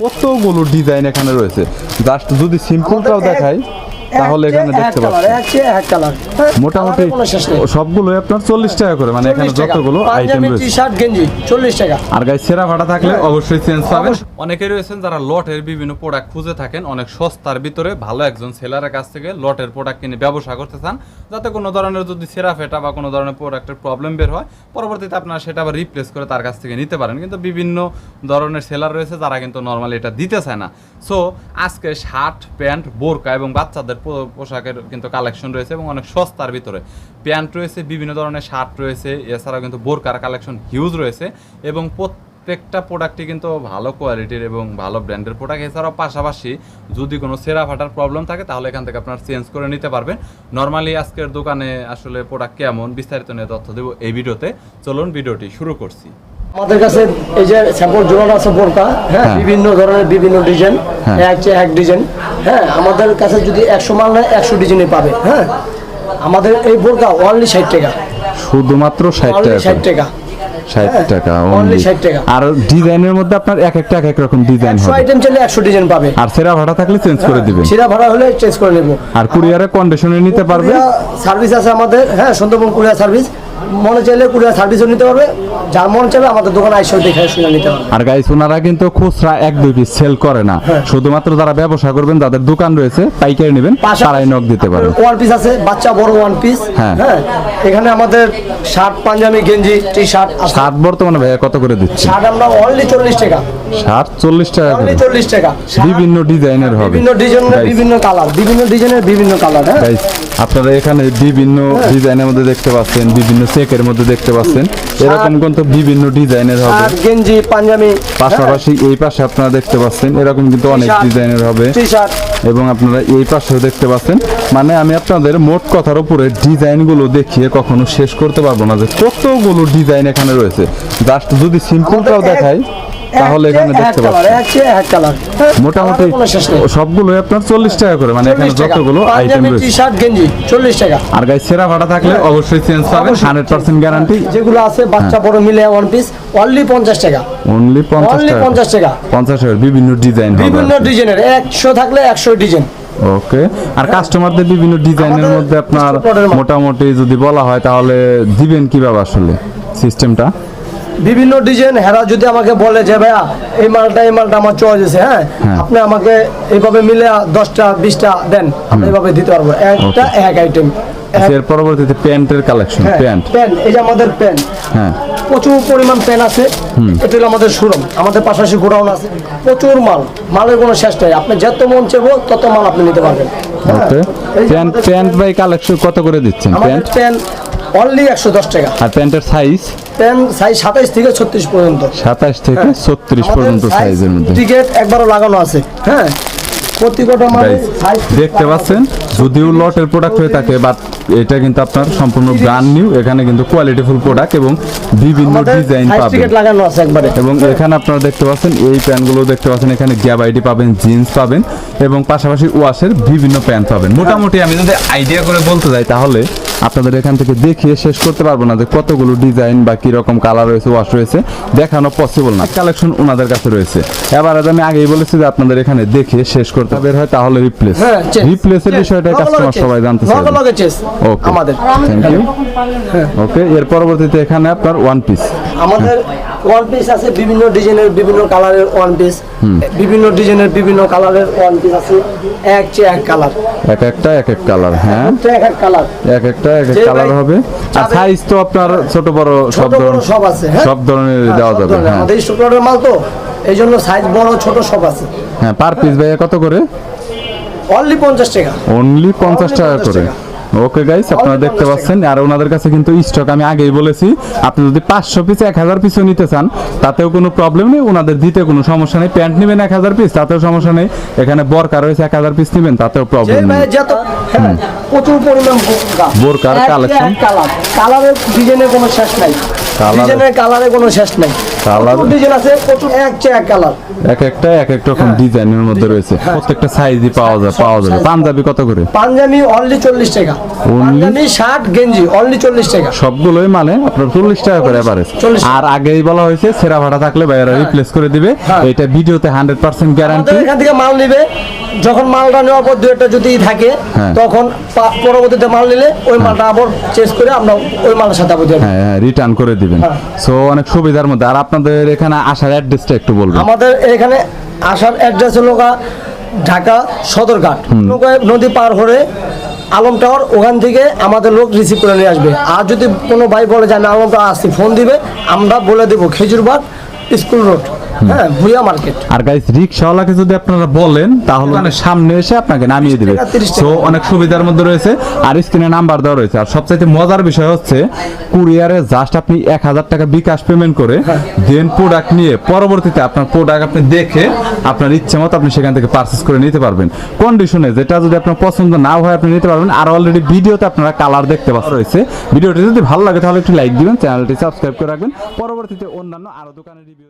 কতগুলো ডিজাইন এখানে রয়েছে? জাস্ট যদি সিম্পলটাও দেখাই। তাহলে এখানে দেখতে পাচ্ছেন। মোটামুটি কোনো শেষ নেই। সবগুলো আপনার চল্লিশ টাকা করে মানে এখানে যতগুলো আইটেম রয়েছে। শার্ট গেঞ্জি চল্লিশ টাকা। আর গাই সেরা ভাড়া থাকলে অবশ্যই চেঞ্জ পাবেন। অনেকে রয়েছেন যারা লটের বিভিন্ন প্রোডাক্ট খুঁজে থাকেন অনেক সস্তার ভিতরে ভালো একজন সেলারের কাছ থেকে লটের প্রোডাক্ট কিনে ব্যবসা করতে চান যাতে কোনো ধরনের যদি সেরা ফেটা বা কোনো ধরনের প্রোডাক্টের প্রবলেম বের হয় পরবর্তীতে আপনারা সেটা আবার রিপ্লেস করে তার কাছ থেকে নিতে পারেন। কিন্তু বিভিন্ন ধরনের সেলার রয়েছে যারা কিন্তু নর্মালি এটা দিতে চায় না। সো আজকে শার্ট প্যান্ট বোরকা এবং বাচ্চাদের পোশাকের কিন্তু কালেকশন রয়েছে এবং অনেক সস্তার ভিতরে। প্যান্ট রয়েছে, বিভিন্ন ধরনের শার্ট রয়েছে, এছাড়াও কিন্তু বোরকার কালেকশন হিউজ রয়েছে এবং প্রত্যেকটা প্রোডাক্টই কিন্তু ভালো কোয়ালিটির এবং ভালো ব্র্যান্ডের প্রোডাক্ট এছাড়াও পাশাপাশি যদি কোনো সেরা ফাটার প্রবলেম থাকে, তাহলে এখান থেকে আপনার চেঞ্জ করে নিতে পারবেন। নর্মালি আজকের দোকানে আসলে প্রোডাক্ট কেমন, বিস্তারিত নিয়ে তথ্য দেবো এই ভিডিওতে। চলুন ভিডিওটি শুরু করছি। আমাদের কাছে এই যে স্যাম্পল জোড়ানো আছে বোরকা হ্যাঁ হ্যাঁ। বিভিন্ন ধরনের বিভিন্ন ডিজাইন হ্যাঁ। এক চেয়ে এক ডিজাইন হ্যাঁ আমাদের কাছে যদি একশো মাল নেয় একশো ডিজাইনে পাবে হ্যাঁ। আমাদের এই বোরকা অনলি ষাট টাকা। শুধুমাত্র ষাট টাকা ষাট টাকা। হ্যাঁ, টাকা। 60 টাকা। আর ডিজাইনের মধ্যে আপনার এক একটা এক এক রকম ডিজাইন একশো হবে। আইটেম চাইলে ডিজাইন পাবে। আর সেরা ভাড়া থাকলে চেঞ্জ করে দিবেন। সিরা ভাড়া হলে চেঞ্জ করে নেব। আর কুরিয়ারে কন্ডিশনে নিতে পারবে সার্ভিস আছে আমাদের হ্যাঁ সুন্দরবন কুরিয়ার সার্ভিস মনে চাইলে কুরিয়ার সার্ভিসও নিতে পারবে। যার মন চাইবে আমাদের দোকানে দেখে শুনে নিতে পারবে। আর গাইস ওনারা কিন্তু খুচরা এক দুই পিস সেল করে না। হ্যাঁ। শুধুমাত্র যারা ব্যবসা করবেন যাদের দোকান রয়েছে পাইকারি নেবেন তারাই নক দিতে ওয়ান পিস আছে বাচ্চা বড় ওয়ান পিস হ্যাঁ। হ্যাঁ এখানে আমাদের শার্ট পাঞ্জাবি গেঞ্জি টি শার্ট শার্ট বর্তমানে ভাইয়া কত করে দিচ্ছে? শার্ট আমরা অনলি চল্লিশ টাকা। শার্ট চল্লিশ টাকা অনলি চল্লিশ টাকা। বিভিন্ন ডিজাইনের হবে। বিভিন্ন ডিজাইনের বিভিন্ন কালার। বিভিন্ন ডিজাইনের বিভিন্ন কালার হ্যাঁ। আপনারা এখানে বিভিন্ন ডিজাইনের মধ্যে দেখতে পাচ্ছেন বিভিন্ন চেকের মধ্যে দেখতে পাচ্ছেন। এরকম কিন্তু বিভিন্ন ডিজাইনের হবে। গেঞ্জি পাঞ্জাবি পাশাপাশি এই পাশে আপনারা দেখতে পাচ্ছেন এরকম কিন্তু অনেক ডিজাইনের হবে। এবং আপনারা এই পাশেও দেখতে পাচ্ছেন। মানে আমি আপনাদের মোট কথার উপরে ডিজাইনগুলো দেখিয়ে কখনো শেষ করতে পারব না যে কতগুলো ডিজাইন এখানে রয়েছে। জাস্ট যদি সিম্পলটাও দেখাই। তাহলে এখানে দেখতে পাচ্ছেন। কালার মোটামুটি সবগুলো আপনার চল্লিশ টাকা করে মানে এখানে যতগুলো আইটেম টি রয়েছে। শার্ট গেঞ্জি চল্লিশ টাকা। আর সেরা ভাড়া থাকলে অবশ্যই চেঞ্জ পাবেন হান্ড্রেড পার্সেন্ট গ্যারান্টি যেগুলো আছে বাচ্চা বড় মিলে ওয়ান পিস অনলি পঞ্চাশ টাকা। অনলি পঞ্চাশ টাকা পঞ্চাশ টাকা। বিভিন্ন ডিজাইন বিভিন্ন ডিজাইনের একশো থাকলে একশো ডিজাইন ওকে আর কাস্টমারদের বিভিন্ন ডিজাইনের মধ্যে আপনার। মোটামুটি যদি বলা হয় তাহলে দিবেন কীভাবে আসলে সিস্টেমটা বিভিন্ন ডিজাইন হেরা যদি আমাকে বলে যে ভাইয়া এই মালটা এই মালটা আমার চয়েস আছে হ্যাঁ? হ্যাঁ। আপনি আমাকে এইভাবে মিলে দশটা বিশটা দেন আমি এইভাবে দিতে পারব। একটা এক আইটেম এর পরবর্তীতে প্যান্টের কালেকশন প্যান্ট। প্যান্ট এই যে আমাদের প্যান্ট। হ্যাঁ। প্রচুর পরিমাণ প্যান আছে। এটা হলো আমাদের শোরুম। আমাদের পাশাপাশি গোডাউন আছে। প্রচুর মাল। মালের কোনো শেষ নেই। আপনি যত মন চাইব তত মাল আপনি নিতে পারবেন। হ্যাঁ। প্যান্ট প্যান্ট বাই কালেকশন কত করে দিচ্ছেন প্যান্ট? প্যান্ট অনলি একশো দশ টাকা। আর প্যান্টের সাইজ প্যান্ট সাইজ সাতাইশ থেকে ছত্রিশ পর্যন্ত। সাতাশ থেকে ছত্রিশ পর্যন্ত সাইজের মধ্যে। টিকেট একবারও লাগানো আছে। হ্যাঁ। মালে দেখতে পাচ্ছেন? যদিও লটের প্রোডাক্ট হয়ে থাকে বাট এটা কিন্তু আপনার সম্পূর্ণ ব্র্যান্ড নিউ এখানে কিন্তু কোয়ালিটিফুল প্রোডাক্ট এবং বিভিন্ন ডিজাইন পাবেন। লাগানো আছে একবারে। এবং এখানে আপনারা দেখতে পাচ্ছেন এই প্যান্টগুলো দেখতে পাচ্ছেন এখানে গ্যাপ পাবেন জিন্স পাবেন এবং পাশাপাশি ওয়াশের বিভিন্ন প্যান্ট পাবেন। মোটামুটি আমি যদি আইডিয়া করে বলতে যাই তাহলে আপনাদের এখান থেকে দেখিয়ে শেষ করতে পারব না যে কতগুলো ডিজাইন বা কি রকম কালার রয়েছে ওয়াশ রয়েছে। দেখানো পসিবল না। কালেকশন ওনাদের কাছে রয়েছে। এবার আমি আগেই বলেছি যে আপনাদের এখানে দেখে শেষ করতে বের হয় তাহলে রিপ্লেস হ্যাঁ রিপ্লেসের বিষয়টা কাস্টমার সবাই জানতে চায় ওকে আমাদের। থ্যাংক ইউ ওকে এর পরবর্তীতে এখানে আপনার ওয়ান পিস আমাদের ওয়ান পিস আছে বিভিন্ন ডিজাইনের বিভিন্ন কালারের ওয়ান পিস বিভিন্ন ডিজাইনের বিভিন্ন কালারের ওয়ান পিস আছে। এক চেয়ে এক কালার। এক একটা এক এক কালার হ্যাঁ? এক এক কালার। এক একটা এক এক কালার হবে। আর সাইজ তো আপনার ছোট বড় সব ধরনের সব আছে হ্যাঁ? সব ধরনের হ্যাঁ, দেওয়া যাবে। হ্যাঁ। আমাদের শুক্রবারের মাল তো এই জন্য সাইজ বড় ছোট সব আছে। হ্যাঁ পার পিস ভাইয়া কত করে? অনলি পঞ্চাশ টাকা। অনলি পঞ্চাশ টাকা 50 করে। ওকে গাইস আপনারা দেখতে পাচ্ছেন আর ওনাদের কাছে কিন্তু স্টক আমি আগেই বলেছি আপনি যদি পাঁচশো পিস এক হাজার পিসও নিতে চান তাতেও কোনো প্রবলেম নেই ওনাদের দিতে কোনো সমস্যা নেই। প্যান্ট নেবেন এক হাজার পিস তাতেও সমস্যা নেই। এখানে বরকা রয়েছে এক হাজার পিস নেবেন তাতেও প্রবলেম নেই। হ্যাঁ প্রচুর পরিমাণ বোরকার। এক কালার কালারের ডিজাইনের কোনো শেষ নাই। ডিজাইনের কালারে কোনো শেষ নাই। প্রচুর ডিজাইন আছে প্রচুর এক চেয়ে এক কালার এক একটা এক এক রকম ডিজাইনের মধ্যে রয়েছে। প্রত্যেকটা সাইজই পাওয়া যায় পাওয়া যাবে। পাঞ্জাবি কত করে? পাঞ্জাবি অনলি চল্লিশ টাকা। পাঞ্জাবি শার্ট গেঞ্জি অনলি চল্লিশ টাকা। সবগুলোই মানে আপনার চল্লিশ টাকা করে এভারেজ আর আগেই বলা হয়েছে সেরা ভাড়া থাকলে ভাইয়ারা রিপ্লেস করে দিবে। হ্যাঁ। এটা ভিডিওতে হান্ড্রেড পার্সেন্ট গ্যারান্টি এখান থেকে মাল নিবে। যখন মালটা নেওয়ার পর দু একটা যদি থাকে হ্যাঁ। তখন পরবর্তীতে মাল নিলে ওই মালটা আবার চেঞ্জ করে আমরা ওই মালের সাথে আবার হ্যাঁ রিটার্ন করে দিবেন হ্যাঁ। সো অনেক সুবিধার মধ্যে। আর আপনাদের এখানে আসার অ্যাড্রেসটা একটু বলবেন। আমাদের এখানে আসার অ্যাড্রেস হলো ঢাকা সদরঘাট। নৌকায় নদী পার হয়ে আলম টাওয়ার ওখান থেকে আমাদের লোক রিসিভ করে নিয়ে আসবে। আর যদি কোনো ভাই বলে যায় না আলম টাওয়ার আসছি ফোন দিবে আমরা বলে দেবো খেজুরবাগ স্কুল রোড। হ্যাঁ ভুইয়া মার্কেট। আর গাইস রিক্সাওয়ালাকে যদি আপনারা বলেন তাহলে মানে সামনে এসে আপনাকে নামিয়ে দিবে। টাকা, 30 টাকা। সো অনেক সুবিধার মধ্যে রয়েছে। আর স্ক্রিনে নাম্বার দেওয়া রয়েছে। আর সবচাইতে মজার বিষয় হচ্ছে কুরিয়ারে জাস্ট আপনি এক হাজার টাকা বিকাশ পেমেন্ট করে হ্যাঁ। দেন প্রোডাক্ট নিয়ে পরবর্তীতে আপনার প্রোডাক্ট আপনি দেখে আপনার ইচ্ছে মতো আপনি সেখান থেকে পারচেস করে নিতে পারবেন। কন্ডিশনে যেটা যদি আপনার পছন্দ না হয় আপনি নিতে পারবেন। আর অলরেডি ভিডিওতে আপনারা কালার দেখতে পাচ্ছেন। রয়েছে। ভিডিওটি যদি ভালো লাগে তাহলে একটু লাইক দিবেন চ্যানেলটি সাবস্ক্রাইব করে রাখবেন। পরবর্তীতে অন্যান্য আরও দোকানের রিভিউ